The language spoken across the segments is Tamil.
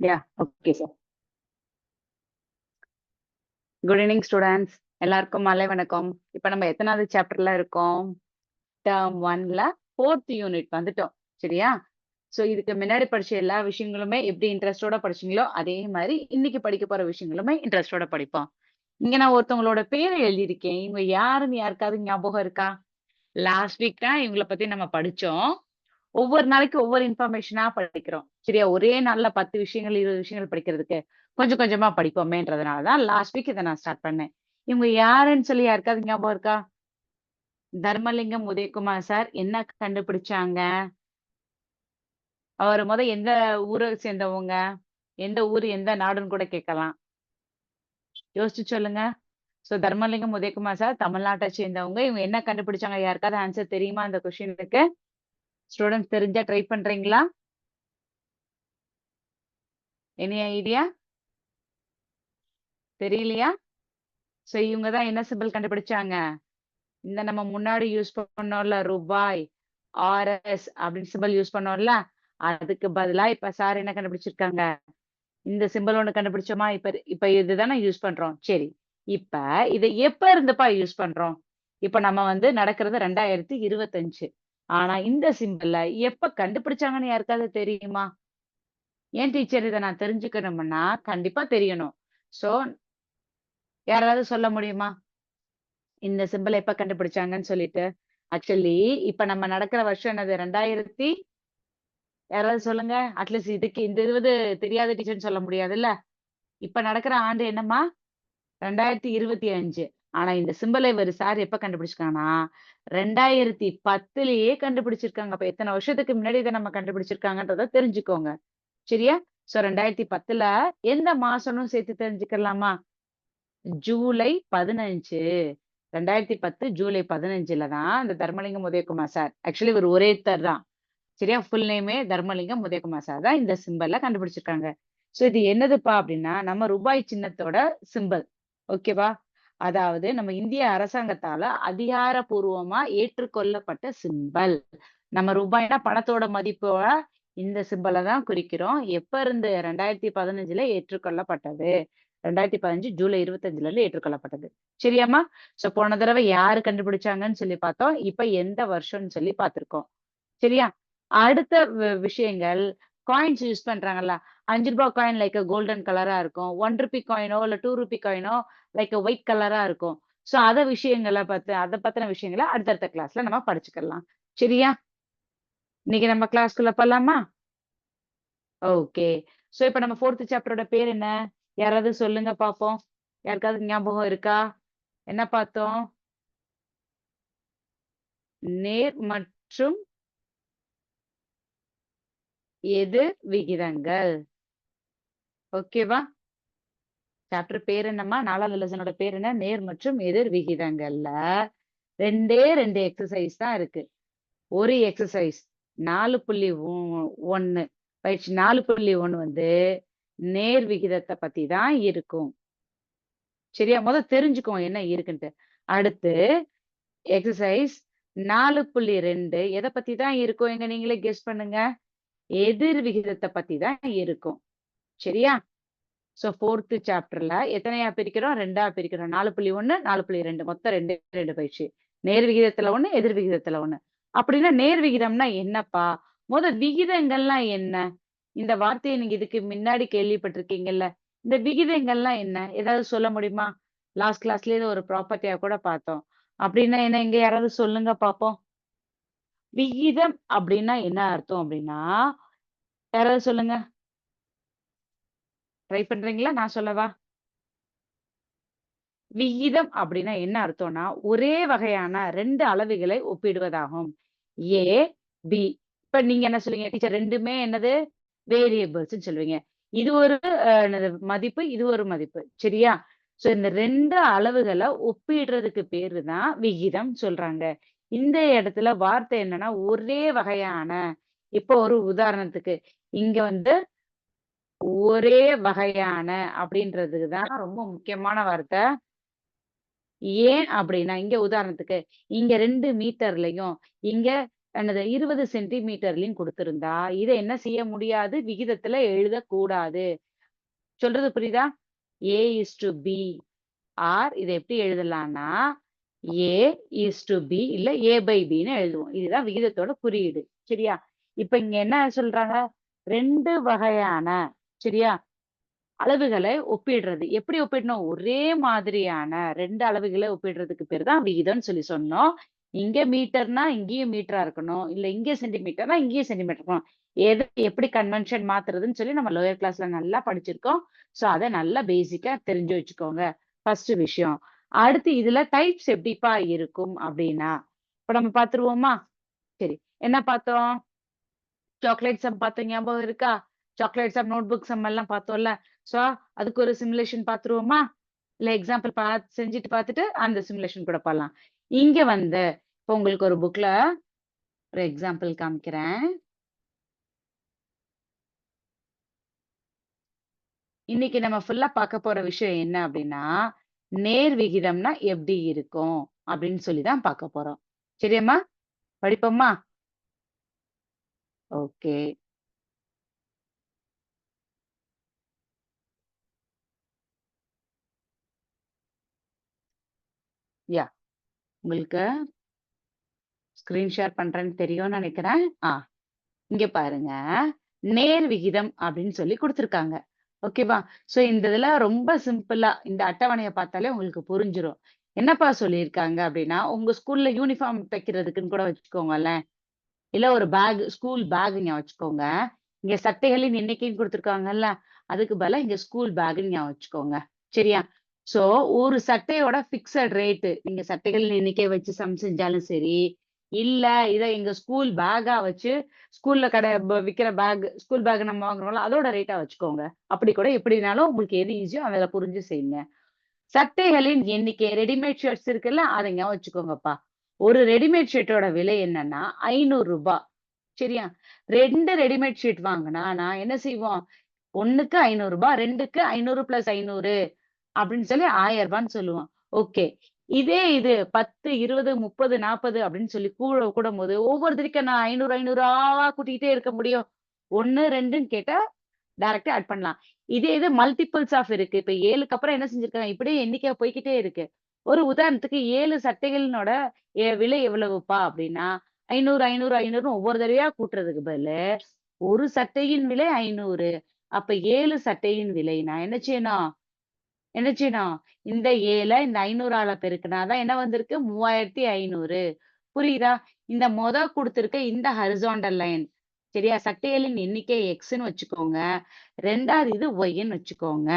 Yeah okay sir good evening students எல்லாருக்கும் மலை வணக்கம். இப்போ நம்ம எத்தனாவது சாப்டர்ல இருக்கோம்? டேர்ம் ஒன்ல ஃபோர்த் யூனிட் வந்துட்டோம் சரியா? ஸோ இதுக்கு முன்னாடி படிச்ச எல்லா விஷயங்களுமே எப்படி இன்ட்ரெஸ்டோட படிச்சீங்களோ அதே மாதிரி இன்னைக்கு படிக்க போற விஷயங்களுமே இன்ட்ரெஸ்டோட படிப்போம். இங்க நான் ஒருத்தவங்களோட பேரை எழுதியிருக்கேன். இவங்க யாருன்னு யாருக்காவது ஞாபகம் இருக்கா? லாஸ்ட் வீக் தான் இவங்கள பத்தி நம்ம படிச்சோம். ஒவ்வொரு நாளைக்கு ஒவ்வொரு இன்ஃபர்மேஷனா படிக்கிறோம். சரியா? ஒரே நாள்ல பத்து விஷயங்கள் இருபது விஷயங்கள் படிக்கிறதுக்கு கொஞ்சம் கொஞ்சமா படிப்போமேன்றதுனால தான் லாஸ்ட் வீக் இதை நான் ஸ்டார்ட் பண்ணேன். இவங்க யாருன்னு சொல்லி யாருக்காவது ஞாபகம் இருக்கா? தர்மலிங்கம் உதயகுமார் சார் என்ன கண்டுபிடிச்சாங்க? அவர் முத எந்த ஊரை சேர்ந்தவங்க? எந்த ஊர் எந்த நாடுன்னு கூட கேட்கலாம். யோசிச்சு சொல்லுங்க. ஸோ தர்மலிங்கம் உதயகுமார் சார் தமிழ்நாட்டை சேர்ந்தவங்க. இவங்க என்ன கண்டுபிடிச்சாங்க? யாருக்காவது ஆன்சர் தெரியுமா அந்த கொஸ்டினுக்கு ஸ்டூடெண்ட்ஸ் தெரிஞ்சா ட்ரை பண்றீங்களா? எனி ஐடியா தெரியலையா? ஸோ இவங்க தான் என்ன சிம்பிள் கண்டுபிடிச்சாங்க. இந்த நம்ம முன்னாடி யூஸ் பண்ணோம்ல ரூபாய் ஆர்எஸ் அப்படின்னு சிம்பிள் யூஸ் பண்ணோம்ல அதுக்கு பதிலா இப்ப சார் என்ன கண்டுபிடிச்சிருக்காங்க? இந்த சிம்பிள் ஒண்ணு கண்டுபிடிச்சோமா? இப்ப இப்ப இதுதானே யூஸ் பண்றோம். சரி இப்ப இதை எப்ப இருந்தப்பா யூஸ் பண்றோம்? இப்ப நம்ம வந்து நடக்கிறது ரெண்டாயிரத்தி இருபத்தஞ்சு. ஆனா இந்த சிம்பிள எப்ப கண்டுபிடிச்சாங்கன்னு யாருக்காவது தெரியுமா? ஏன் டீச்சர் இதை நான் தெரிஞ்சுக்கணும்னா கண்டிப்பா தெரியணும். சோ யாராவது சொல்ல முடியுமா? இந்த சிம்பிள் எப்ப கண்டுபிடிச்சாங்கன்னு சொல்லிட்டு. ஆக்சுவலி இப்ப நம்ம நடக்கிற வருஷம் என்னது? ரெண்டாயிரத்தி யாராவது சொல்லுங்க? அட்லீஸ்ட் இதுக்கு இந்த இருபது தெரியாத டீச்சர்னு சொல்ல முடியாதுல்ல? இப்ப நடக்கிற ஆண்டு என்னம்மா? ரெண்டாயிரத்தி இருபத்தி அஞ்சு. ஆனா இந்த சிம்பிளை இவர் சார் எப்ப கண்டுபிடிச்சிருக்காங்கன்னா ரெண்டாயிரத்தி பத்துலயே கண்டுபிடிச்சிருக்காங்க. அப்ப எத்தனை வருஷத்துக்கு முன்னாடி இதை நம்ம கண்டுபிடிச்சிருக்காங்கன்றத தெரிஞ்சுக்கோங்க. சரியா? சோ ரெண்டாயிரத்தி பத்துல எந்த மாசம்னு சேர்த்து தெரிஞ்சுக்கலாமா? ஜூலை பதினஞ்சு. ரெண்டாயிரத்தி பத்து ஜூலை பதினஞ்சுல தான் இந்த தர்மலிங்கம் உதயகுமார் சார். ஆக்சுவலி இவர் ஒரேத்தர் தான். சரியா? ஃபுல் நேமே தர்மலிங்கம் உதயகுமார் சார் தான் இந்த சிம்பிள்ல கண்டுபிடிச்சிருக்காங்க. சோ இது என்னதுப்பா அப்படின்னா நம்ம ரூபாய் சின்னத்தோட சிம்பிள் ஓகேவா அதாவது நம்ம இந்திய அரசாங்கத்தால அதிகாரபூர்வமா ஏற்றுக்கொள்ளப்பட்ட சிம்பல் நம்ம ரூபாய்னா பணத்தோட மதிப்போட இந்த சிம்பலை தான் குறிக்கிறோம். எப்ப இருந்து ரெண்டாயிரத்தி பதினஞ்சுல ஏற்றுக்கொள்ளப்பட்டது? ரெண்டாயிரத்தி பதினஞ்சு ஜூலை இருபத்தஞ்சுல இருந்து ஏற்றுக்கொள்ளப்பட்டது. சரியாம்மா? சோ போன தடவை யாரு கண்டுபிடிச்சாங்கன்னு சொல்லி பார்த்தோம். இப்ப எந்த வருஷம்னு சொல்லி பார்த்திருக்கோம். சரியா? அடுத்த விஷயங்கள். காயின்ஸ் யூஸ் பண்றாங்கல்ல அஞ்சு ரூபாய் காயின் லைக் கோல்டன் கலரா இருக்கும். ஒன் ருபி காயினோ இல்ல டூ ருபி காயினோ லைக் ஒயிட் கலரா இருக்கும். சோ அத விஷயங்களை பார்த்து அதை பத்தின விஷயங்களை அடுத்தடுத்த கிளாஸ்ல நம்ம படிச்சுக்கலாம். சரியா? இன்னைக்கு நம்ம கிளாஸ்க்குள்ள போலாமா? ஓகே சோ இப்ப நம்ம ஃபோர்த் சாப்டரோட பேர் என்ன? யாராவது சொல்லுங்க பாப்போம் யாருக்காவது ஞாபகம் இருக்கா? என்ன பார்த்தோம்? நேர் மற்றும் எதிர் விகிதங்கள். ஓகேவா சாப்டர் பேர் என்னம்மா? நாலாவது லெசனோட பேர் என்ன? நேர் மற்றும் எதிர் விகிதங்கள்ல ரெண்டே ரெண்டு எக்ஸசைஸ் தான் இருக்கு. ஒரு எக்ஸசைஸ் நாலு புள்ளி ஒன்னு பயிற்சி நாலு புள்ளி ஒன்னு வந்து நேர் விகிதத்தை பத்தி தான் இருக்கும். சரியா? முத தெரிஞ்சுக்கோ என்ன இருக்குன்ட்டு. அடுத்து எக்ஸசைஸ் நாலு புள்ளி ரெண்டு. எதை பத்தி தான் இருக்கும்? எங்க நீங்களே கெஸ் பண்ணுங்க. எதிர் விகிதத்தை பத்தி தான் இருக்கும். சரியா? சோ ஃபோர்த்து சாப்டர்ல எத்தனையா பிரிக்கிறோம்? ரெண்டா பிரிக்கிறோம். நாலு புள்ளி ஒன்னு நாலு புள்ளி ரெண்டு. மொத்தம் ரெண்டு ரெண்டு பயிற்சி நேர் விகிதத்துல ஒண்ணு எதிர் விகிதத்துல ஒண்ணு. அப்படின்னா நேர் விகிதம்னா என்னப்பா? முத விகிதங்கள்லாம் என்ன? இந்த வார்த்தையை நீங்க இதுக்கு முன்னாடி கேள்விப்பட்டிருக்கீங்கல்ல. இந்த விகிதங்கள்லாம் என்ன? ஏதாவது சொல்ல முடியுமா? லாஸ்ட் கிளாஸ்லயே ஒரு ப்ராப்பர்ட்டியா கூட பார்த்தோம். அப்படின்னா என்ன? இங்க யாராவது சொல்லுங்க பாப்போம் விகிதம் அப்படின்னா என்ன அர்த்தம் அப்படின்னா யாராவது சொல்லுங்க. ட்ரை பண்றீங்களா? நான் சொல்லவா? விகிதம் அப்படின்னா என்ன அர்த்தம்னா ஒரே வகையான ரெண்டு அளவுகளை ஒப்பிடுவதாகும். ஏ பி இப்ப நீங்க என்ன சொல்லுவீங்க? டீச்சர் ரெண்டுமே என்னது? வேரியபிள்ஸ் சொல்லுவீங்க. இது ஒரு மதிப்பு இது ஒரு மதிப்பு. சரியா? சோ இந்த ரெண்டு அளவுகளை ஒப்பிடுறதுக்கு பேரு தான் விகிதம் சொல்றாங்க. இந்த இடத்துல வார்த்தை என்னன்னா ஒரே வகையான இப்போ ஒரு உதாரணத்துக்கு இங்க வந்து ஒரே வகையான அப்படின்றதுக்கு தான் ரொம்ப முக்கியமான வார்த்தை ஏன் அப்படின்னா இங்க உதாரணத்துக்கு இங்க ரெண்டு மீட்டர்லயும் இங்க என்னது 20 சென்டிமீட்டர்லயும் கொடுத்திருந்தா இத என்ன செய்ய முடியாது? விகிதத்துல எழுதக்கூடாது. சொல்றது புரியுதா? A is to B or இத எப்படி எழுதலாம்னா, ஏ இஸ் டு பி இல்ல ஏ பை பின்னு எழுதுவோம். இதுதான் விகிதத்தோட குறியீடு. சரியா? இப்ப இங்க என்ன சொல்றாங்க? ரெண்டு வகையான சரியா? அளவுகளை ஒப்பிடுறது. எப்படி ஒப்பிடணும்? ஒரே மாதிரியான ரெண்டு அளவுகளை ஒப்பிடுறதுக்கு பேர் தான் விகிதம்னு சொல்லி சொன்னோம். இங்க மீட்டர்னா இங்கேயும் மீட்டரா இருக்கணும். இல்ல இங்க சென்டிமீட்டர்னா இங்கேயும் சென்டிமீட்டர் இருக்கணும். எது எப்படி கன்வென்ஷன் மாத்துறதுன்னு சொல்லி நம்ம லோயர் கிளாஸ்ல நல்லா படிச்சிருக்கோம். சோ அத நல்லா பேசிக்கா தெரிஞ்சு வச்சுக்கோங்க. ஃபர்ஸ்ட் விஷயம். அடுத்து இதுல டைப்ஸ் எப்படிப்பா இருக்கும் அப்படின்னா, இப்ப நம்ம பாத்துருவோமா? சரி. என்ன பார்த்தோம்? சாக்லேட் சம் பார்த்தோம் ஞாபகம் இருக்கா? Chocolate sum, notebook sum எல்லாம் பார்த்தோம்ல. சோ அதுக்கு ஒரு சிமுலேஷன் பார்த்துருவோமா? இல்ல எக்ஸாம்பிள் பாத் செஞ்சுட்டு பார்த்துட்டு அந்த சிமுலேஷன் கூட பார்க்கலாம் இங்க வந்து இப்போ உங்களுக்கு ஒரு புக்ல ஒரு எக்ஸாம்பிள் காமிக்கிறேன். இன்னைக்கு நம்ம ஃபுல்லா பார்க்க போற விஷயம் என்ன அப்படின்னா, நேர் விகிதம்னா எப்படி இருக்கும்? அப்படின்னு சொல்லி தான் பார்க்க போறோம். சரியாம்மா? படிப்போம்மா ஓகே. யா. உங்களுக்கு ஸ்கிரீன் ஷேர் பண்றேன்னு தெரியும்னு நினைக்கிறேன். ஆ. இங்க பாருங்க. நேர் விகிதம் அப்படின்னு சொல்லி கொடுத்துருக்காங்க ஓகேவா? சோ இந்த இதுல ரொம்ப சிம்பிளா இந்த அட்டவணையை பார்த்தாலே உங்களுக்கு புரிஞ்சிடும் என்னப்பா சொல்லியிருக்காங்க அப்படின்னா, உங்க ஸ்கூல்ல யூனிஃபார்ம் தைக்கிறதுக்குன்னு கூட வச்சுக்கோங்களேன். இல்ல ஒரு பேக் ஸ்கூல் பேக் இங்க வச்சுக்கோங்க. இங்க சட்டைகளின் எண்ணிக்கையும் கொடுத்துருக்காங்கல்ல அதுக்கு பதிலா இங்க ஸ்கூல் பேக்னு ஞாபகம் வச்சுக்கோங்க. சரியா? சோ ஒரு சட்டையோட ஃபிக்ஸட் ரேட்டு நீங்க சட்டைகள் எண்ணிக்கை வச்சு சம் செஞ்சாலும் சரி, இல்ல இத எங்க ஸ்கூல் பேக்கா வச்சு ஸ்கூல்ல கடை விற்கிற விக்கிற பேக் ஸ்கூல் பேக் நம்ம வாங்குறோம்ல, அதோட ரேட்டா வச்சுக்கோங்க. அப்படி கூட எப்படினாலும் உங்களுக்கு எது ஈஸியோ அதில் புரிஞ்சு செய்யுங்க. சட்டைகளின் எண்ணிக்கை ரெடிமேட் ஷர்ட்ஸ் இருக்குல்ல, அதை ஞாபகம் வச்சுக்கோங்கப்பா. ஒரு ரெடிமேட் ஷர்ட்டோட விலை என்னன்னா ஐநூறு ரூபாய் சரியா? ரெண்டு ரெடிமேட் ஷீட் வாங்குனா நான் என்ன செய்வோம்? ஒன்னுக்கு ஐநூறு ரூபாய் ரெண்டுக்கு ஐநூறு பிளஸ் ஐநூறு அப்படின்னு சொல்லி ஆயிரம் ரூபான்னு சொல்லுவோம். ஓகே. இதே இது 10, 20, 30, 40 அப்படின்னு சொல்லி கூட கூடும் போது ஒவ்வொரு ஒவ்வொருத்தருக்கும் நான் 500, 500ஆவா கூட்டிக்கிட்டே இருக்க முடியும். 1, 2ன்னு கேட்டா டைரக்டா ஆட் பண்ணலாம். இதே இது மல்டிபிள்ஸ் ஆஃப் இருக்கு. இப்ப ஏழுக்கு அப்புறம் என்ன செஞ்சிருக்காங்க? இப்படியே எண்ணிக்கை போய்க்கிட்டே இருக்கு. ஒரு உதாரணத்துக்கு ஏழு சட்டைகளினோட விலை எவ்வளவுப்பா அப்படின்னா, 500, 500, 500ன்னு ஒவ்வொரு தடவையா கூட்டுறதுக்கு பதிலு, ஒரு சட்டையின் விலை ஐநூறு அப்ப ஏழு சட்டையின் விலை நான் என்ன செய்யணும்? என்ன செய்யணும்? இந்த 7 இந்த ஐநூறால பெருக்குனாதான் என்ன வந்திருக்கு? 3500 புரியுதா? இந்த மொத கொடுத்துருக்க இந்த ஹாரிசான்டல் லைன் சரியா? சட்டைகளின் எண்ணிக்கை எக்ஸ்ன்னு வச்சுக்கோங்க. ரெண்டாவது இது ஒய்ன்னு வச்சுக்கோங்க.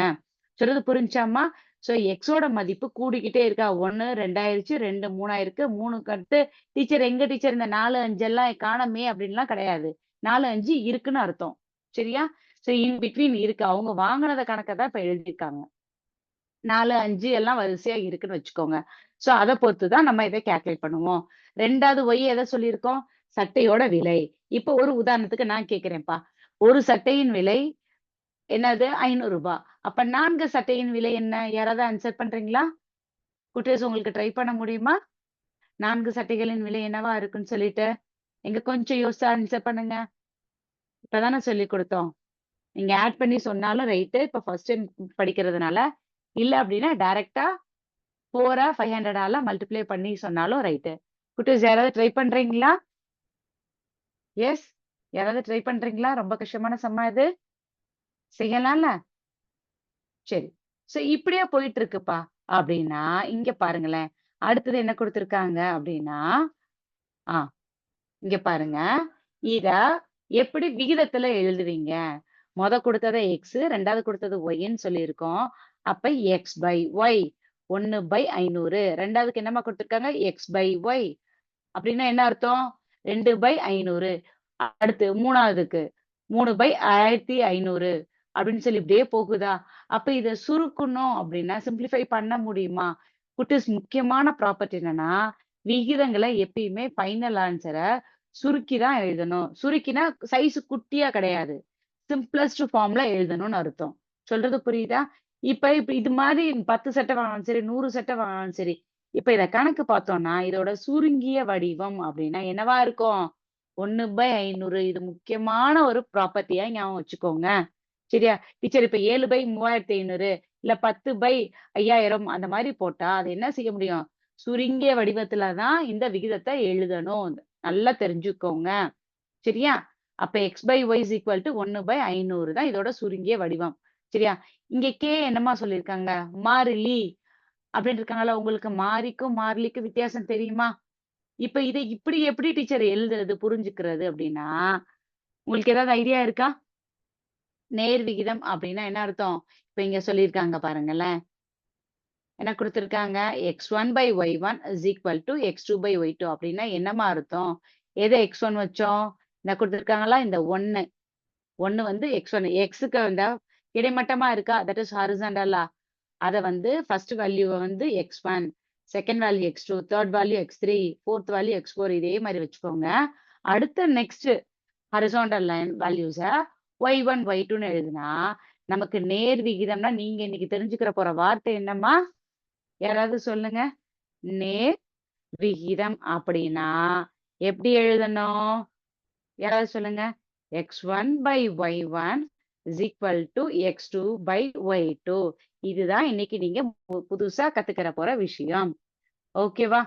சொல்றது புரிஞ்சாமா சோ எக்ஸோட மதிப்பு கூடிக்கிட்டே இருக்கா? 1 2 ஆயிருச்சு, 2 3 ஆயிருக்கு. 3க்கு அடுத்து டீச்சர் எங்க டீச்சர் இந்த 4, 5 எல்லாம் காணோமே அப்படின்லாம் கிடையாது. 4, 5 இருக்குன்னு அர்த்தம். சரியா? சோ இன் பிட்வீன் இருக்கு. அவங்க வாங்கினத கணக்கை தான் இப்ப எழுதியிருக்காங்க. 4, 5 எல்லாம் வரிசையா இருக்குன்னு வச்சுக்கோங்க. சோ அதை பொறுத்து தான் நம்ம இதை கேல்குலேட் பண்ணுவோம். ரெண்டாவது ஒய் எதை சொல்லியிருக்கோம்? சட்டையோட விலை. இப்ப ஒரு உதாரணத்துக்கு நான் கேட்கிறேன்ப்பா. ஒரு சட்டையின் விலை என்னது? ஐநூறு ரூபாய் அப்ப நான்கு சட்டையின் விலை என்ன? யாராவது ஆன்சர் பண்றீங்களா? குட்டீஸ் உங்களுக்கு ட்ரை பண்ண முடியுமா? நான்கு சட்டைகளின் விலை என்னவா இருக்குன்னு சொல்லிட்டு? எங்க கொஞ்சம் யோசிச்சு ஆன்சர் பண்ணுங்க. இப்பதானே சொல்லிக் கொடுத்தோம் நீங்க ஆட் பண்ணி சொன்னாலும் ரைட்டு. இப்ப ஃபர்ஸ்ட் டைம் படிக்கிறதுனால. இல்லை அப்படின்னா டைரக்ட்டா 4 500ஆல மல்டிப்ளை பண்ணி சொன்னாலும் ரைட்டு. குட்டீஸ் யாராவது ட்ரை பண்றீங்களா? எஸ். யாராவது ட்ரை பண்றீங்களா? ரொம்ப கஷ்டமான சம்மா இது? செய்யலாம்ல? சரி. ஸோ இப்படியே போயிட்டு இருக்குப்பா. அப்படின்னா, இங்க பாருங்களேன். அடுத்தது என்ன கொடுத்துருக்காங்க அப்படின்னா, ஆ இங்க பாருங்க. இத எப்படி விகிதத்துல எழுதுவீங்க? முத கொடுத்ததை எக்ஸ், ரெண்டாவது குடுத்தது ஒய்ன்னு சொல்லியிருக்கோம். அப்ப எக்ஸ் பை ஒய் ஒன்னு பை 500 2வதுக்கு என்னம்மா குடுத்திருக்காங்க? X by Y. அப்படின்னா என்ன அர்த்தம்? ரெண்டு பை ஐநூறு அடுத்து 3வதுக்கு 3 பை 1500 அப்படின்னு சொல்லி இப்படியே போகுதா? அப்ப இத சுருக்கணும் அப்படின்னா சிம்ப்ளிஃபை பண்ண முடியுமா? குட்டிஸ் முக்கியமான ப்ராப்பர்ட்டி என்னன்னா, விகிதங்களை எப்பயுமே ஃபைனல் ஆன்சரை சுருக்கி தான் எழுதணும். சுருக்கினா சைஸ் குட்டியா கிடையாது. சிம்பிளஸ்ட் ஃபார்ம்ல எழுதணும்னு அர்த்தம். சொல்றது புரியுதா? இப்ப இப்ப இது மாதிரி பத்து சட்டை வாங்கினாலும் சரி, நூறு சட்டை வாங்கினாலும் சரி, இப்ப இத கணக்கு பார்த்தோம்னா, இதோட சுருங்கிய வடிவம் அப்படின்னா என்னவா இருக்கும்? ஒன்னு பை ஐநூறு. இது முக்கியமான ஒரு ப்ராப்பர்ட்டியா ஞாபகம் வச்சுக்கோங்க. சரியா? டீச்சர் இப்ப ஏழு பை மூவாயிரத்தி ஐநூறு இல்ல பத்து பை ஐயாயிரம் அந்த மாதிரி போட்டா அது என்ன செய்ய முடியும்? சுருங்கிய வடிவத்துல தான் இந்த விகிதத்தை எழுதணும். நல்லா தெரிஞ்சுக்கோங்க. சரியா? அப்ப X by Y is equal to ஒன்னு பை ஐநூறு தான் இதோட சுருங்கிய வடிவம். சரியா? இங்க கே என்னமா சொல்லியிருக்காங்க மாறிலி அப்படின்னு இருக்காங்கல்ல உங்களுக்கு மாறிக்கும் மாறிலிக்கும் வித்தியாசம் தெரியுமா? இப்ப இதை இப்படி எப்படி டீச்சர் எழுதுறது புரிஞ்சுக்கிறது அப்படின்னா உங்களுக்கு ஏதாவது ஐடியா இருக்கா? நேர் விகிதம் அப்படின்னா என்ன அர்த்தம்? இப்ப இங்க சொல்லியிருக்காங்க பாருங்களேன். என்ன கொடுத்துருக்காங்க? X one by Y one is equal to X two by Y two அப்படின்னா என்னமா அர்த்தம்? எதை எக்ஸ் ஒன் வச்சோம்? என்ன கொடுத்துருக்காங்களா? இந்த ஒன்னு. ஒன்னு வந்து எக்ஸ் ஒன் எக்ஸுக்கு வந்து கிடைமட்டமா இருக்கா? தட் இஸ் ஹாரிசண்டலா அதை வந்து ஃபர்ஸ்ட் வேல்யூவை வந்து X one second value X two third value X three fourth value X four இதே மாதிரி வச்சுக்கோங்க. அடுத்த நெக்ஸ்ட் ஹரிசாண்டல் லைன் வேல்யூஸை ஒய் ஒன் ஒய் டூன்னு எழுதுனா நமக்கு நேர் விகிதம்னா நீங்க இன்னைக்கு தெரிஞ்சுக்கிற போற வார்த்தை என்னம்மா? யாராவது சொல்லுங்க. நேர் விகிதம் அப்படின்னா எப்படி எழுதணும்? யாராவது சொல்லுங்க? X one by Y one is equal to X two by Y two இதுதான் இன்னைக்கு நீங்க புதுசா கத்துக்கிற போற விஷயம். ஓகேவா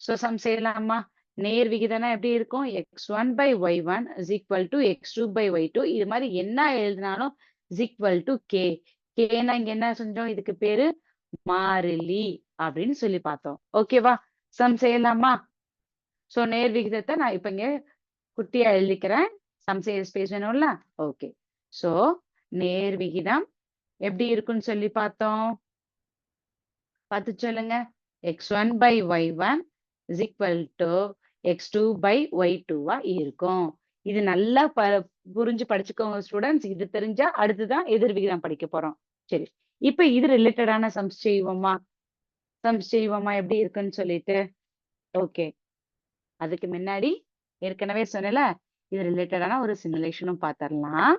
சோ சம் செய்யலாமா? நேர் விகிதம்னா எப்படி இருக்கும்? X one by Y one is equal to X two by Y two இது மாதிரி என்ன எழுதினாலும் இஸ் ஈக்குவல் டு கே கேனா இங்க என்ன செஞ்சோம்? இதுக்கு பேரு மாறிலி அப்படின்னு சொல்லி பார்த்தோம். ஓகேவா சம் செய்யலாமா? சோ நேர் விகிதத்தை நான் இப்ப இங்க குட்டியா எழுதிக்கிறேன். சம் செய்ய ஸ்பேஸ் வேணும்ல ஓகே சோ நேர் விகிதம் எப்படி இருக்குன்னு சொல்லி பார்த்தோம். பார்த்து சொல்லுங்க. X one by Y one is equal to X two by Y டூவா இருக்கும். இது நல்லா ப புரிஞ்சு படிச்சுக்கோங்க ஸ்டூடெண்ட்ஸ் இது தெரிஞ்சா அடுத்துதான் எதிர் விகிதம் படிக்க போறோம். சரி. இப்ப இது ரிலேட்டடான சம்ஸ் செய்வோமா? சம்ஸ் செய்வோமா? எப்படி இருக்குன்னு சொல்லிட்டு. ஓகே அதுக்கு முன்னாடி ஏற்கனவே சொன்னல இது ரிலேட்டடான ஒரு சிமுலேஷனும் பார்த்துடலாம்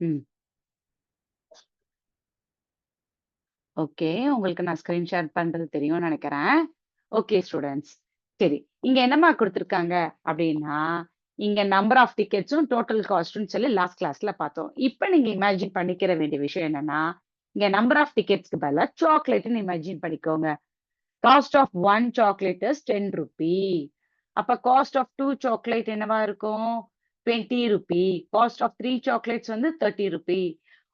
ம். ஓகே உங்களுக்கு நான் ஸ்கிரீன் ஷேர் பண்றது தெரியும்னு நினைக்கிறேன். ஓகே ஸ்டூடெண்ட்ஸ் சரி இங்க என்னமா கொடுத்துருக்காங்க அப்படின்னா இங்க நம்பர் ஆஃப் டிக்கெட்ஸும் டோட்டல் காஸ்ட்னு சொல்லி லாஸ்ட் கிளாஸ்ல பார்த்தோம். இப்போ நீங்க இமேஜின் பண்ணிக்கிற வேண்டிய விஷயம் என்னன்னா இங்க நம்பர் ஆஃப் டிக்கெட்ஸ்க்கு பதிலாக சாக்லேட்னு இமேஜின் பண்ணிக்கோங்க. Cost of one chocolate is ten rupee அப்ப காஸ்ட் ஆஃப் டூ சாக்லேட் என்னவா இருக்கும்? Twenty rupee cost of three chocolates வந்து தேர்ட்டி ருபி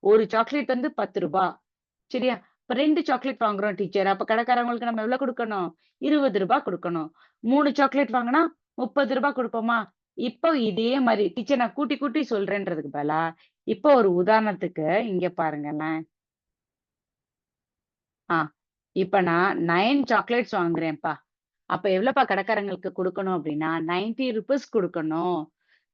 ஒரு சாக்லேட் வந்து பத்து ரூபாய் சரியா? இப்ப ரெண்டு சாக்லேட் வாங்குறோம் டீச்சர் அப்ப கடைக்காரங்களுக்கு நம்ம எவ்வளவு கொடுக்கணும்? இருபது ரூபாய் கொடுக்கணும். மூணு சாக்லேட் வாங்கினா முப்பது ரூபாய் கொடுப்போமா? இப்போ இதே மாதிரி டீச்சர் நான் கூட்டி கூட்டி சொல்றேன்றதுக்கு பதிலா இப்போ ஒரு உதாரணத்துக்கு இங்க பாருங்களேன். ஆ இப்ப நான் நைன் சாக்லேட்ஸ் வாங்குறேன்ப்பா. அப்ப எவ்வளவுப்பா கடைக்காரங்களுக்கு கொடுக்கணும் அப்படின்னா நைன்டி ருபீஸ் கொடுக்கணும்.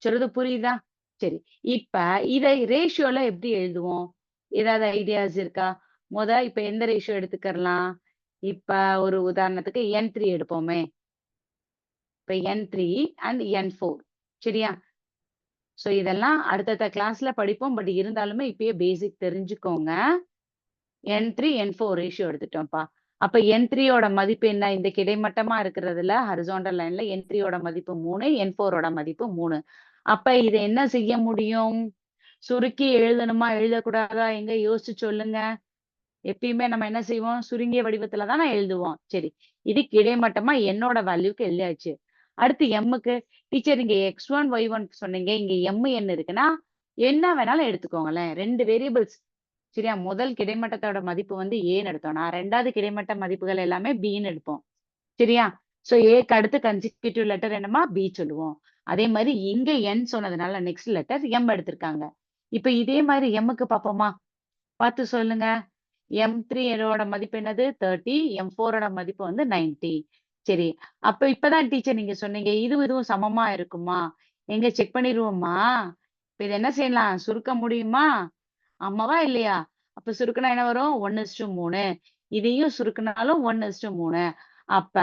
சொல்றது புரியுதா? சரி இப்ப இதை ரேஷியோல எப்படி எழுதுவோம்? ஏதாவது ஐடியாஸ் இருக்கா? முத இப்ப எந்த ரேஷியோ எடுத்துக்கலாம் இப்ப ஒரு உதாரணத்துக்கு என் த்ரீ எடுப்போமே. இப்ப N three and N four சரியா? சோ இதெல்லாம் அடுத்தடுத்த கிளாஸ்ல படிப்போம். பட் இருந்தாலுமே இப்பயே பேசிக் தெரிஞ்சுக்கோங்க. N three N four ratio எடுத்துட்டோம்ப்பா. அப்ப என் த்ரீயோட மதிப்பு என்ன? இந்த கிடைமட்டமா இருக்கிறதுல ஹரிசோண்டல் லைன்ல என் த்ரீயோட மதிப்பு மூணு என் ஃபோரோட மதிப்பு மூணு. அப்ப இதை என்ன செய்ய முடியும்? சுருக்கி எழுதணுமா? எழுதக்கூடாதா? எங்க? யோசிச்சு சொல்லுங்க. எப்பயுமே நம்ம என்ன செய்வோம்? சுருங்கிய வடிவத்துல தான் எழுதுவோம். சரி. இது கிடைமட்டமா என்னோட வேல்யூக்கு எழுதியாச்சு. அடுத்து எம்முக்கு டீச்சர் இங்க எக்ஸ் ஒன் ஒய் ஒன் சொன்னீங்க. இங்க எம் என்ன இருக்குன்னா என்ன வேணாலும் எடுத்துக்கோங்களேன். ரெண்டு வேரியபிள்ஸ் சரியா? முதல் கிடைமட்டத்தோட மதிப்பு வந்து ஏன்னு எடுத்தோம். நான் ரெண்டாவது கிடைமட்ட மதிப்புகள் எல்லாமே பின்னு எடுப்போம். சரியா? சோ ஏக்கு அடுத்து கன்சிக்யூட்டிவ் லெட்டர் என்னமா பி சொல்லுவோம். அதே மாதிரி இங்க என் சொன்னதுனால நெக்ஸ்ட் லெட்டர் எம் எடுத்திருக்காங்க. இப்ப இதே மாதிரி எம்முக்கு பார்ப்போமா? பார்த்து சொல்லுங்க. எம் த்ரீயோட மதிப்பு என்னது? தேர்ட்டி எம் ஃபோரோட மதிப்பு வந்து நைன்டி சரி. அப்ப இப்பதான் டீச்சர் நீங்க சொன்னீங்க. இது இதுவும் சமமா இருக்குமா? எங்க செக் பண்ணிடுவோமா இப்ப இது என்ன செய்யலாம்? சுருக்க முடியுமா? ஆமாவா இல்லையா? அப்ப சுருக்குனா என்ன வரும்? ஒன்னு இஸ்டு மூணு. இதையும் சுருக்குனாலும் ஒன்னு இஸ்டு மூணு. அப்ப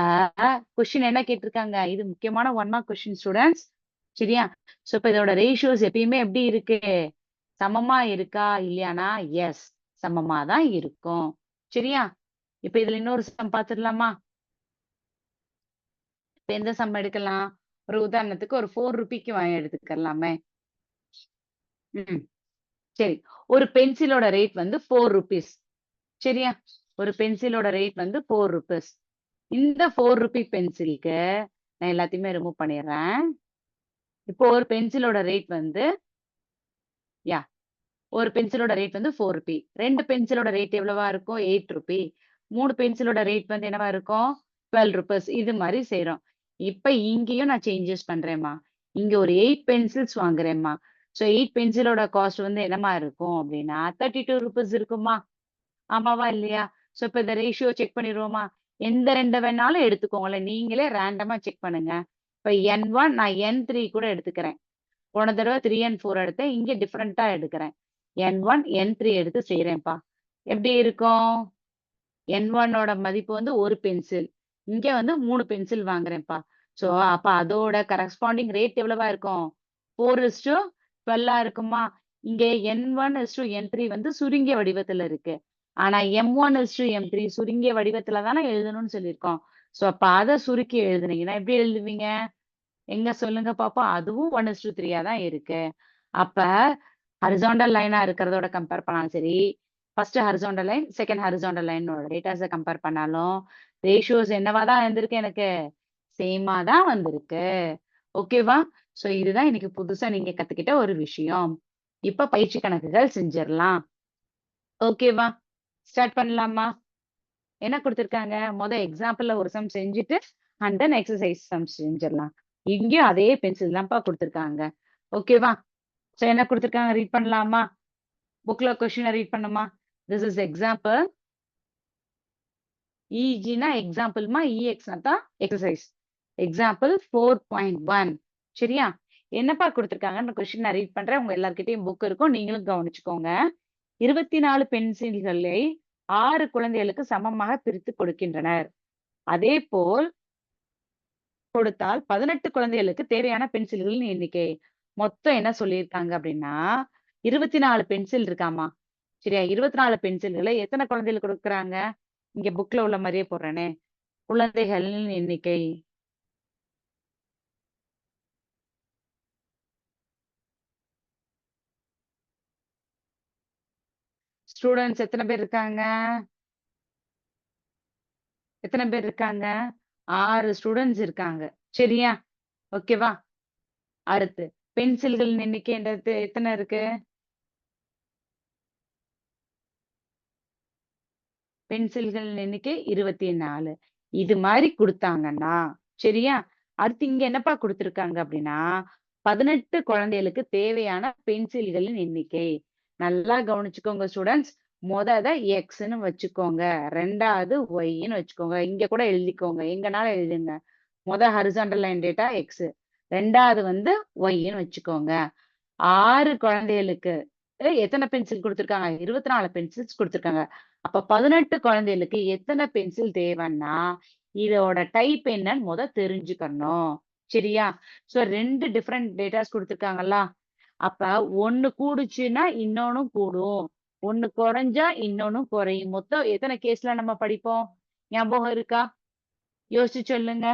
கொஸ்டின் என்ன கேட்டிருக்காங்க? இது முக்கியமான ஒன் மார்க் கொஸ்டின் ஸ்டூடெண்ட்ஸ் சரியா? சோ இப்ப இதோட ரேஷியோஸ் எப்பயுமே எப்படி இருக்கு? சமமா இருக்கா? இல்லையானா? எஸ் சமமா தான் இருக்கும். சரியா? இப்ப இதுல இன்னொரு சம் பாத்துடலாமா? இப்ப எந்த சம் எடுக்கலாம்? ஒரு உதாரணத்துக்கு ஒரு ஃபோர் ருபிக்கு வாங்கி எடுத்துக்கலாமே. ம். சரி. ஒரு பென்சிலோட ரேட் வந்து ஃபோர் ருபீஸ் சரியா? ஒரு பென்சிலோட ரேட் வந்து ஃபோர் ருபீஸ் இந்த ஃபோர் ருபி பென்சிலுக்கு நான் எல்லாத்தையுமே ரிமூவ் பண்ணிடுறேன். இப்போ ஒரு பென்சிலோட ரேட் வந்து யா ஒரு பென்சிலோட ரேட் வந்து ₹4 2 பென்சிலோட ரேட் எவ்வளவா இருக்கும்? ₹8 3 பென்சிலோட ரேட் வந்து என்னவா இருக்கும்? ₹12 இது மாதிரி செய்யறோம் இப்ப இங்கேயும் நான் சேஞ்சஸ் பண்றேம்மா இங்க ஒரு எயிட் பென்சில்ஸ் வாங்குறேம்மா ஸோ எயிட் பென்சிலோட காஸ்ட் வந்து என்னமா இருக்கும் அப்படின்னா தேர்ட்டி டூ ருபீஸ் இருக்குமா? ஆமாவா? இல்லையா? ஸோ இப்போ இந்த ரேஷியோ செக் பண்ணிருவோமா? எந்த ரெண்டு வேணாலும் எடுத்துக்கோங்களேன். நீங்களே ரேண்டமா செக் பண்ணுங்க. இப்போ என் ஒன் நான் என் த்ரீ கூட எடுத்துக்கிறேன். போன தடவ த்ரீ அண்ட் ஃபோர் எடுத்தேன். இங்க டிஃபரண்டா எடுக்கிறேன். N1, N3 எடுத்து செய்கிறேன்ப்பா எப்படி இருக்கும்? என் ஒன்னோட மதிப்பு வந்து ஒரு பென்சில். இங்க வந்து மூணு பென்சில் வாங்குறேன்ப்பா. ஸோ அப்ப அதோட கரஸ்பாண்டிங் ரேட் எவ்வளவா இருக்கும்? 4:12ஆ இருக்குமா? இங்க N1:N3 வந்து சுருங்கிய வடிவத்துல இருக்கு. ஆனா M1:M3 சுருங்கிய வடிவத்துல தானே எழுதணும்னு சொல்லியிருக்கோம். ஸோ அப்ப அத சுருக்கி எழுதுனீங்கன்னா எப்படி எழுதுவீங்க? எங்க சொல்லுங்க பாப்போம். அதுவும் 1:3ஆ தான் இருக்கு. அப்ப ஹாரிசான்டல் லைனா இருக்கிறதோட கம்பேர் பண்ணாலும் சரி, first horizontal line, second horizontal லைனோட டேட்டாஸை கம்பேர் பண்ணாலும், ரேஷியோஸ் என்னவா தான் இருந்திருக்கு எனக்கு? சேமா தான் வந்திருக்கு. ஓகேவா? ஸோ இதுதான் இன்னைக்கு புதுசா நீங்க கத்துக்கிட்ட ஒரு விஷயம். இப்ப பயிற்சி கணக்குகள் செஞ்சிடலாம் ஓகேவா? ஸ்டார்ட் பண்ணலாமா? என்ன கொடுத்துருக்காங்க முத எக்ஸாம்பிள்ல ஒரு சம் செஞ்சுட்டு, அண்ட் தென் எக்ஸசைஸ் சம் செஞ்சிடலாம் இங்கேயும் அதே பென்சில் தான்ப்பா கொடுத்துருக்காங்க ஓகேவா? ஸோ என்ன கொடுத்துருக்காங்க ரீட் பண்ணலாமா? புக்ல கொஸ்டின ரீட் பண்ணுமா? This is example. இஜினா எக்ஸாம்பிள்மா, இஎக்ஸ்னா தான் எக்ஸசைஸ் எக்ஸாம்பிள் 4.1 சரியா? என்னப்பா குடுத்திருக்காங்கன்னு கொஸ்டின் நான் ரீட் பண்றேன். உங்க எல்லார்கிட்டயும் புக் இருக்கும். நீங்களும் கவனிச்சுக்கோங்க. 24 பென்சில்களை ஆறு குழந்தைகளுக்கு சமமாக பிரித்து கொடுக்கின்றனர். அதே போல் கொடுத்தால் 18 குழந்தைகளுக்கு தேவையான பென்சில்களின் எண்ணிக்கை. மொத்தம் என்ன சொல்லியிருக்காங்க அப்டின்னா, 24 பென்சில் இருக்காமா சரியா? 24 பென்சில்கள எத்தன குழந்தைகளுக்கு குடுக்குறாங்க? இங்க புக்ல உள்ள மாதிரியே போடுறேனே. குழந்தைகளின் எண்ணிக்கை. ஸ்டூடெண்ட்ஸ் எத்தனை பேர் இருக்காங்க? எத்தன பேர் இருக்காங்க? ஆறு ஸ்டூடெண்ட்ஸ் இருக்காங்க. சரியா? ஓகேவா? அடுத்து பென்சில்களின் எண்ணிக்கைன்றது எத்தனை இருக்கு? பென்சில்களின் எண்ணிக்கை 24. இது மாதிரி குடுத்தாங்கன்னா, சரியா? அடுத்து இங்க என்னப்பா கொடுத்துருக்காங்க அப்படின்னா பதினெட்டு குழந்தைகளுக்கு தேவையான பென்சில்களின் எண்ணிக்கை. நல்லா கவனிச்சுக்கோங்க ஸ்டூடண்ட்ஸ். மொத எக்ஸ்னு எக்ஸ்ன்னு வச்சுக்கோங்க. ரெண்டாவது ஒய்ன்னு வச்சுக்கோங்க. இங்க கூட எழுதிக்கோங்க. எங்கனாலும் எழுதுங்க. மொத ஹரிசாண்டல் லைன் டேட்டா எக்ஸ். ரெண்டாவது வந்து ஒய்ன்னு வச்சுக்கோங்க. ஆறு குழந்தைகளுக்கு எத்தனை எத்தன பென்சில் குடுத்திருக்காங்க? 24 பென்சில்ஸ் கொடுத்துருக்காங்க அப்ப 18 குழந்தைகளுக்கு எத்தனை பென்சில் தேவைன்னா, இதோட டைப் என்னன்னு முத தெரிஞ்சுக்கணும். சரியா? சோ ரெண்டு டிஃப்ரெண்ட் டேட்டாஸ் குடுத்திருக்காங்களா? அப்ப ஒண்ணு கூடுச்சுன்னா இன்னொன்னும் கூடும். ஒண்ணு குறைஞ்சா இன்னொன்னும் குறையும். மொத்தம் எத்தனை கேஸ்ல நம்ம படிப்போம்? ஞாபகம் இருக்கா? யோசிச்சு சொல்லுங்க.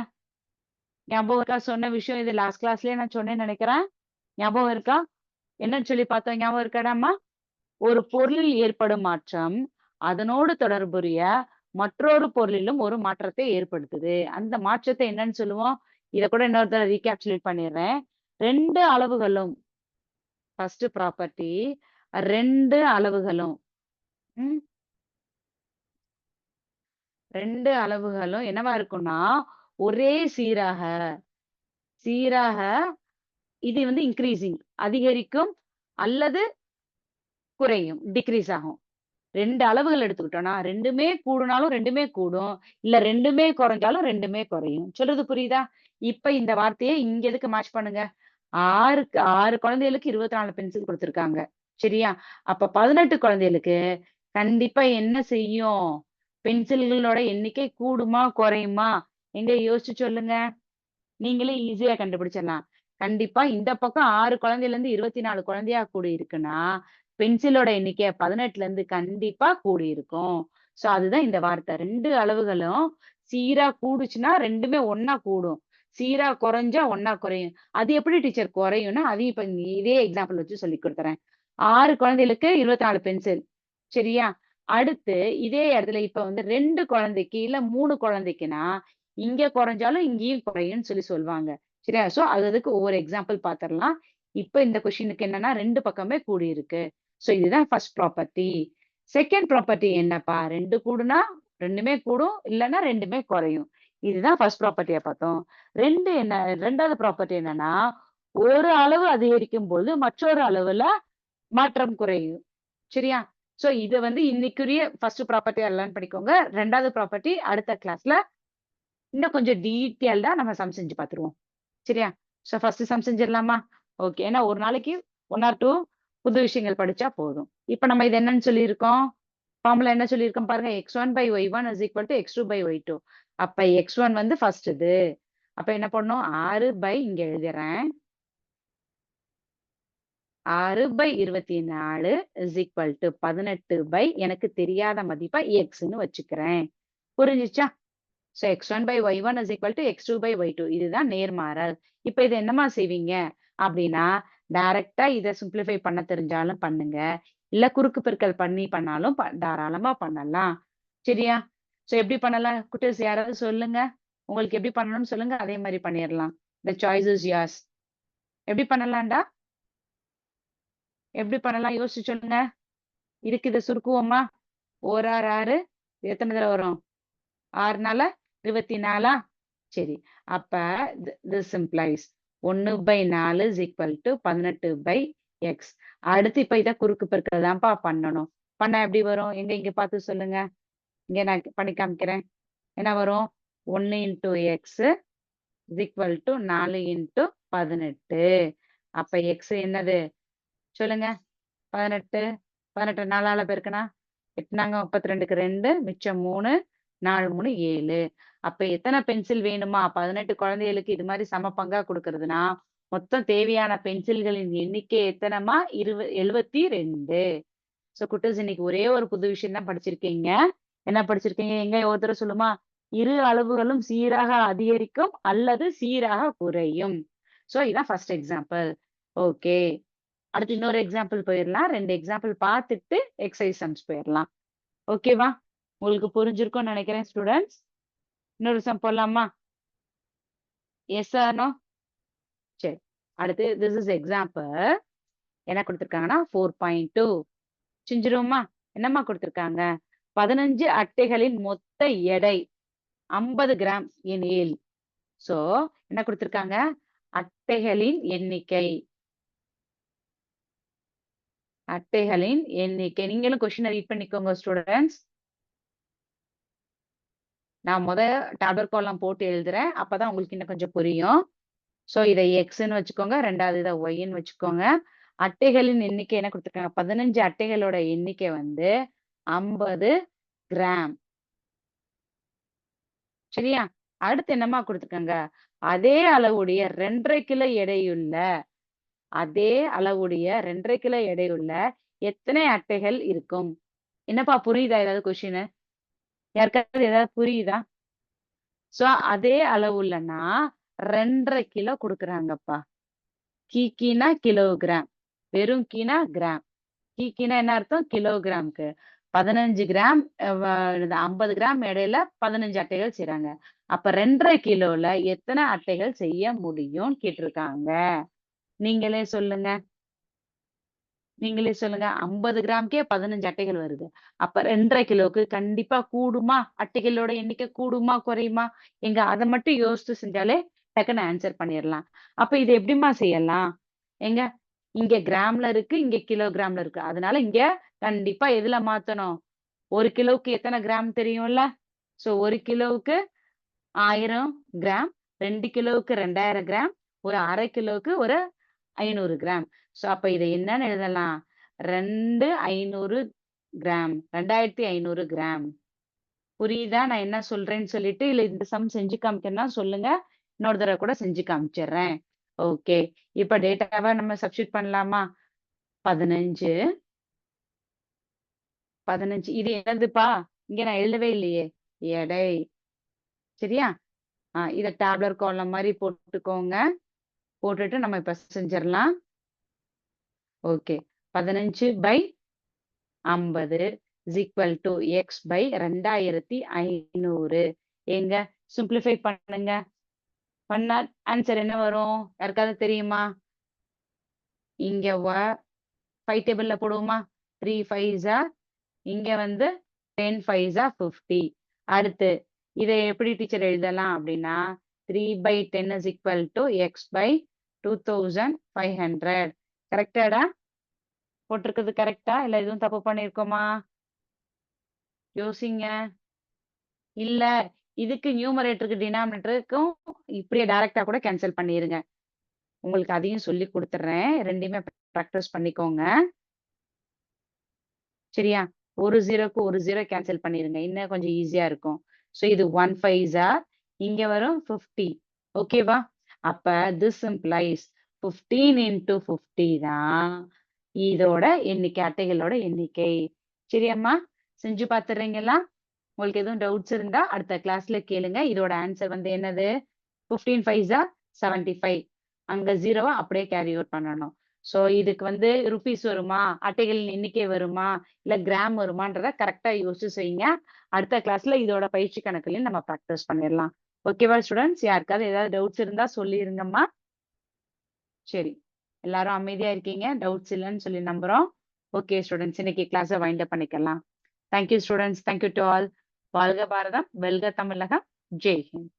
ஞாபகம் இருக்கா? சொன்ன விஷயம் இது லாஸ்ட் கிளாஸ்லயே நான் சொன்னேன்னு நினைக்கிறேன் ஞாபகம் இருக்கா? என்னன்னு சொல்லி பார்த்தோம் ஞாபகம் இருக்காடாமா ஒரு பொருளில் ஏற்படும் மாற்றம், அதனோடு தொடர்புடைய மற்றொரு பொருளிலும் ஒரு மாற்றத்தை ஏற்படுத்துது. அந்த மாற்றத்தை என்னன்னு சொல்லுவோம்? இதை கூட இன்னொரு தடவ ரீகேப்சுலேட் பண்ணிடுறேன். ரெண்டு அளவுகளும் ஃபர்ஸ்ட் ப்ராப்பர்ட்டி ரெண்டு அளவுகளும் ரெண்டு அளவுகளும் என்னவா இருக்கும்னா, ஒரே சீராக சீராக இது வந்து இன்க்ரீசிங் அதிகரிக்கும் அல்லது குறையும். டிக்ரீஸ் ஆகும். ரெண்டு அளவுகள் எடுத்துக்கிட்டோம்னா, ரெண்டுமே கூடுனாலும் ரெண்டுமே கூடும். இல்ல ரெண்டுமே குறைஞ்சாலும் ரெண்டுமே குறையும். சொல்றது புரியுதா? இப்ப இந்த வார்த்தையை இங்க எதுக்கு மேட்ச் பண்ணுங்க. 6க்கு 6 குழந்தைகளுக்கு 24 பென்சில் குடுத்திருக்காங்க. சரியா? அப்ப 18 குழந்தைகளுக்கு கண்டிப்பா என்ன செய்யும்? பென்சில்களோட எண்ணிக்கை கூடுமா? குறையுமா? எங்க யோசிச்சு சொல்லுங்க. நீங்களே ஈஸியா கண்டுபிடிச்சிடலாம். கண்டிப்பா இந்த பக்கம் ஆறு குழந்தையில இருந்து இருபத்தி நாலு குழந்தையா கூடி இருக்குன்னா பென்சிலோட எண்ணிக்கை 18லருந்து கண்டிப்பா கூடி இருக்கும் சோ அதுதான் இந்த வார்த்தை. ரெண்டு அளவுகளும் சீரா கூடுச்சுன்னா ரெண்டுமே ஒன்னா கூடும். சீரா குறைஞ்சா ஒன்னா குறையும். அது எப்படி டீச்சர் குறையும்னா அதையும் இப்ப இதே எக்ஸாம்பிள் வச்சு சொல்லி கொடுத்துறேன். ஆறு குழந்தைகளுக்கு இருபத்தி நாலு பென்சில் சரியா? அடுத்து இதே இடத்துல இப்ப வந்து ரெண்டு குழந்தைக்கு இல்ல மூணு குழந்தைக்குன்னா இங்க குறைஞ்சாலும் இங்கேயும் குறையும்னு சொல்லி சொல்லுவாங்க. சரியா? சோ அது அதுக்கு ஒவ்வொரு எக்ஸாம்பிள் பாத்திரலாம். இப்ப இந்த கொஸ்டினுக்கு என்னன்னா ரெண்டு பக்கமே கூடி இருக்கு. சோ இதுதான் ஃபர்ஸ்ட் ப்ராப்பர்ட்டி செகண்ட் ப்ராப்பர்ட்டி என்னப்பா? ரெண்டு கூடுனா ரெண்டுமே கூடும். இல்லைன்னா ரெண்டுமே குறையும். இதுதான் ஃபர்ஸ்ட் ப்ராப்பர்ட்டியை பார்த்தோம். ரெண்டு என்ன ரெண்டாவது ப்ராப்பர்ட்டி என்னன்னா ஒரு அளவு அதிகரிக்கும் போது மற்றொரு அளவுல மாற்றம் குறையும். சரியா? சோ இதை வந்து இன்னைக்குரிய ஃபர்ஸ்ட் ப்ராப்பர்ட்டியா லேர்ன் பண்ணிக்கோங்க. ரெண்டாவது ப்ராப்பர்ட்டி அடுத்த கிளாஸ்ல இன்னும் கொஞ்சம் டீட்டெயில்டா நம்ம சம் செஞ்சு பார்த்துருவோம். சரியா? சோ ஃபர்ஸ்ட் சம் செஞ்சிடலாமா? ஓகே ஏன்னா ஒரு நாளைக்கு ஒன் ஆர் டூ புது விஷயங்கள் படிச்சா போதும். இப்ப நம்ம இது என்னன்னு சொல்லியிருக்கோம்? ஃபார்முலா என்ன சொல்லியிருக்கோம் பாருங்க. X one by Y one is equal to X two by Y two அப்ப எக்ஸ் ஒன் வந்து ஃபர்ஸ்ட் இது. அப்ப என்ன பண்ணும்? ஆறு பை இங்க எழுதுறேன். ஆறு பை இருபத்தி நாலு இஸ் ஈக்குவல் டு பதினெட்டு பை எனக்கு தெரியாத மதிப்பா எக்ஸ்ன்னு வச்சுக்கிறேன். புரிஞ்சிச்சா? So X one by Y one is equal to X two by Y two இதுதான் நேர்மாறல். இப்ப இது என்னமா செய்வீங்க? அப்படின்னா டைரக்டா இதை சிம்பிளிஃபை பண்ண தெரிஞ்சாலும் பண்ணுங்க. இல்ல குறுக்கு பெருக்கல் பண்ணி பண்ணாலும் தாராளமா பண்ணலாம். சரியா? சோ எப்படி பண்ணலாம்? குட்டீஸ் யாராவது சொல்லுங்க. உங்களுக்கு எப்படி பண்ணணும்னு சொல்லுங்க. அதே மாதிரி பண்ணிடலாம் த சாய்ஸ் இஸ் யாஸ் எப்படி பண்ணலாம்டா? எப்படி பண்ணலாம்? யோசிச்சு சொல்லுங்க. இதுக்கு இதை சுருக்குவோமா? ஓர் ஆறு ஆறு. எத்தனை தடவை வரும்? ஆறு நாளா? இருபத்தி நாலா சரி. அப்ப திஸ் இம்ப்ளைஸ் ஒன்னு பை நாலு இஸ் ஈக்குவல் டு பதினெட்டு பை எக்ஸ் அடுத்து இப்ப இதை குறுக்கு பெருக்கிறது பண்ணணும். பண்ண எப்படி வரும்? எங்க இங்க பார்த்து சொல்லுங்க. இங்க நான் பண்ணி காமிக்கிறேன். என்ன வரும்? ஒன்னு into X is equal to நாலு இன்டூ பதினெட்டு. அப்ப எக்ஸ் என்னது? சொல்லுங்க. பதினெட்டு. பதினெட்டு நாலால பெருக்கனா? எட்டுனாங்க முப்பத்தி ரெண்டுக்கு ரெண்டு மிச்சம் மூணு நாலு மூணு ஏழு. அப்ப எத்தனை பென்சில் வேணுமா? பதினெட்டு குழந்தைகளுக்கு இது மாதிரி சம பங்கா கொடுக்கறதுனா மொத்தம் தேவையான பென்சில்களின் எண்ணிக்கை எத்தனைமா? இருவ எழுவத்தி ரெண்டு. சோ குட்டஸ் இன்னைக்கு ஒரே ஒரு புது விஷயம் தான் படிச்சிருக்கீங்க. என்ன படிச்சிருக்கீங்க? எங்க ஒருத்தர் சொல்லுமா? இரு அளவுகளும் சீராக அதிகரிக்கும் அல்லது சீராக குறையும். சோ இதான் ஃபர்ஸ்ட் எக்ஸாம்பிள் ஓகே அடுத்து இன்னொரு எக்ஸாம்பிள் போயிடலாம். ரெண்டு எக்ஸாம்பிள் பார்த்துட்டு எக்ஸசைஸ் சம்ஸ் போயிடலாம் ஓகேவா உங்களுக்கு புரிஞ்சிருக்கும்னு நினைக்கிறேன் ஸ்டூடெண்ட்ஸ் இன்னொரு சம் போடலாமா? எஸ் ஆர்னோ சரி. அடுத்து திஸ் இஸ் எக்ஸாம்பிள் என்ன கொடுத்துருக்காங்கன்னா? ஃபோர் பாயிண்ட் டூ செஞ்சிருவோமா என்னம்மா கொடுத்துருக்காங்க? பதினஞ்சு அட்டைகளின் மொத்த எடை ஐம்பது கிராம் எனில் சோ என்ன கொடுத்திருக்காங்க? அட்டைகளின் எண்ணிக்கை. அட்டைகளின் எண்ணிக்கை. நீங்களும் கொஸ்டின் ரீட் பண்ணிக்கோங்க ஸ்டூடெண்ட்ஸ் நான் முத டேபர் கோலம் போட்டு எழுதுறேன். அப்பதான் உங்களுக்கு இன்னும் கொஞ்சம் புரியும். சோ இதை எக்ஸ்ன்னு வச்சுக்கோங்க. ரெண்டாவது இதை ஒய்ன்னு வச்சுக்கோங்க. அட்டைகளின் எண்ணிக்கை என்ன கொடுத்துருக்காங்க? பதினஞ்சு அட்டைகளோட எண்ணிக்கை வந்து ஐம்பது கிராம். சரியா? அடுத்து என்னமா கொடுத்துருக்காங்க? அதே அளவுடைய ரெண்டரை கிலோ எடையுள்ள அதே அளவுடைய ரெண்டரை கிலோ எடையுள்ள எத்தனை அட்டைகள் இருக்கும்? என்னப்பா புரியுதா ஏதாவது கொஷின் யாருக்காவது ஏதாவது புரியுதா? சோ அதே அளவுலன்னா ரெண்டரை கிலோ கொடுக்குறாங்கப்பா. கீக்கினா கிலோகிராம் வெறும் கீனா கிராம். கீக்கினா என்ன அர்த்தம்? கிலோகிராம்க்கு. பதினஞ்சு கிராம் ஐம்பது கிராம் இடையில பதினஞ்சு அட்டைகள் செய்யறாங்க அப்ப ரெண்டரை கிலோல எத்தனை அட்டைகள் செய்ய முடியும் கேட்டிருக்காங்க. நீங்களே சொல்லுங்க. நீங்களே சொல்லுங்க. ஐம்பது கிராம்க்கே பதினஞ்சு அட்டைகள் வருது. அப்ப ரெண்டரை கிலோவுக்கு கண்டிப்பா கூடுமா? அட்டைகளோட எண்ணிக்கை கூடுமா குறையுமா? எங்க அதை மட்டும் யோசிச்சு செஞ்சாலே டக்குன்னு ஆன்சர் பண்ணிடலாம். அப்ப இது எப்படிமா செய்யலாம்? எங்க இங்க கிராம்ல இருக்கு இங்க கிலோகிராம்ல இருக்கு. அதனால இங்க கண்டிப்பா எதுல மாத்தணும்? ஒரு கிலோவுக்கு எத்தனை கிராம் தெரியும்ல? சோ ஒரு கிலோவுக்கு ஆயிரம் கிராம் ரெண்டு கிலோவுக்கு ரெண்டாயிரம் கிராம் ஒரு அரை கிலோவுக்கு ஒரு ஐநூறு கிராம். சோ அப்ப இதை என்னன்னு எழுதலாம்? ரெண்டு ஐநூறு கிராம் ரெண்டாயிரத்தி ஐநூறு கிராம். புரியுதா? நான் என்ன சொல்றேன்னு சொல்லிட்டு இல்ல இந்த சம் செஞ்சு காமிக்கணும்னா சொல்லுங்க. இன்னொரு தடவை கூட செஞ்சு காமிச்சிடுறேன். ஓகே. இப்ப டேட்டாவை நம்ம சப்ஸ்டியூட் பண்ணலாமா? பதினஞ்சு. பதினஞ்சு. இது என்னதுப்பா? இங்க நான் எழுதவே இல்லையே. எடை. சரியா? ஆஹ் இத டேப்லர் கோலம் மாதிரி போட்டுக்கோங்க. போட்டுட்டு நம்ம இப்ப செஞ்சிடலாம். Okay. 15/50 is equal to X by 2500 ஏங்க சிம்பிளிஃபை பண்ணுங்க. பண்ணா ஆன்சர் என்ன வரும்? யாருக்காவது தெரியுமா? இங்க வ 5 டேபிள்ல போடுவோமா? த்ரீ ஃபைவ்ஸா இங்க வந்து டென் ஃபைவ்ஸா ஃபிஃப்டி அடுத்து இதை எப்படி டீச்சர் எழுதலாம் அப்படின்னா 3/10 is equal to X by 2500 கரெக்டாடா? போட்டிருக்கிறது கரெக்டா இல்லை எதுவும் தப்பு பண்ணியிருக்கோமா? யோசிங்க. இல்லை இதுக்கு நியூமரேட்டருக்கு டினாமினேட்டருக்கும் இப்படியே டைரக்டா கூட கேன்சல் பண்ணிருங்க. உங்களுக்கு அதையும் சொல்லி கொடுத்துட்றேன் ரெண்டையுமே ப்ராக்டிஸ் பண்ணிக்கோங்க. சரியா? ஒரு ஜீரோக்கு ஒரு ஜீரோ கேன்சல் பண்ணிருங்க. இன்னும் கொஞ்சம் ஈஸியா இருக்கும். ஸோ இது ஒன் ஃபைவ் ஜார் இங்க வரும் 50 ஓகேவா? அப்ப this implies fifteen into fifty தான் இதோட எண்ணிக்கை அட்டைகளோட எண்ணிக்கை. சரியாம்மா? செஞ்சு பார்த்துடுறீங்களா? உங்களுக்கு எதுவும் டவுட்ஸ் இருந்தா அடுத்த கிளாஸ்ல கேளுங்க. இதோட ஆன்சர் வந்து என்னது? 15 5 ஆர் 75 அங்க ஜீரோவா அப்படியே கேரி ஓவர் பண்ணணும். சோ இதுக்கு வந்து ரூபீஸ் வருமா? அட்டைகளின் எண்ணிக்கை வருமா? இல்ல கிராம் வருமான்றத கரெக்டா யோசிச்சு செய்யுங்க. அடுத்த கிளாஸ்ல இதோட பயிற்சி கணக்குலையும் நம்ம ப்ராக்டிஸ் பண்ணிடலாம் ஓகேவா ஸ்டூடண்ட்ஸ்? யாருக்காவது ஏதாவது டவுட்ஸ் இருந்தா சொல்லிருங்கம்மா. சரி. எல்லாரும் அமைதியா இருக்கீங்க. டவுட்ஸ் இல்லன்னு சொல்லி நம்புறோம். ஓகே ஸ்டூடண்ட்ஸ் இன்னைக்கு கிளாஸ வைண்ட் அப் பண்ணிக்கலாம். Thank you students. Thank you to all. வாழ்க பாரதம், வெல்க தமிழகம். ஜெய்ஹிந்த்